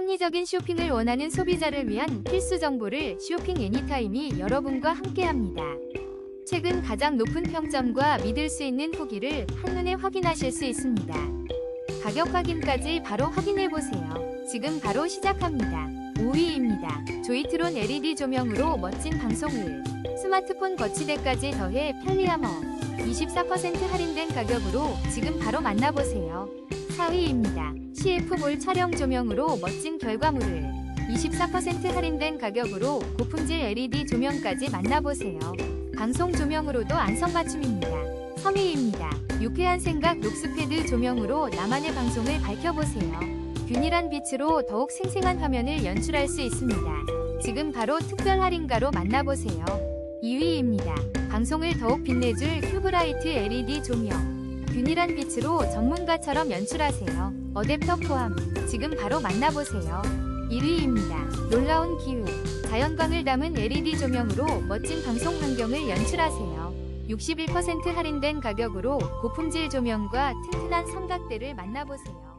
합리적인 쇼핑을 원하는 소비자를 위한 필수 정보를 쇼핑 애니타임이 여러분과 함께합니다. 최근 가장 높은 평점과 믿을 수 있는 후기를 한눈에 확인하실 수 있습니다. 가격 확인까지 바로 확인해 보세요. 지금 바로 시작합니다. 5위입니다. 조이트론 LED 조명으로 멋진 방송을 스마트폰 거치대까지 더해 편리함어 24% 할인된 가격으로 지금 바로 만나보세요. 4위입니다. CF몰 촬영 조명으로 멋진 결과물을 24% 할인된 가격으로 고품질 LED 조명까지 만나보세요. 방송 조명으로도 안성맞춤입니다. 3위입니다. 유쾌한 생각 녹스패드 조명으로 나만의 방송을 밝혀보세요. 균일한 빛으로 더욱 생생한 화면을 연출할 수 있습니다. 지금 바로 특별 할인가로 만나보세요. 2위입니다. 방송을 더욱 빛내줄 큐브라이트 LED 조명. 균일한 빛으로 전문가처럼 연출하세요. 어댑터 포함. 지금 바로 만나보세요. 1위입니다. 놀라운 기후. 자연광을 담은 LED 조명으로 멋진 방송 환경을 연출하세요. 61% 할인된 가격으로 고품질 조명과 튼튼한 삼각대를 만나보세요.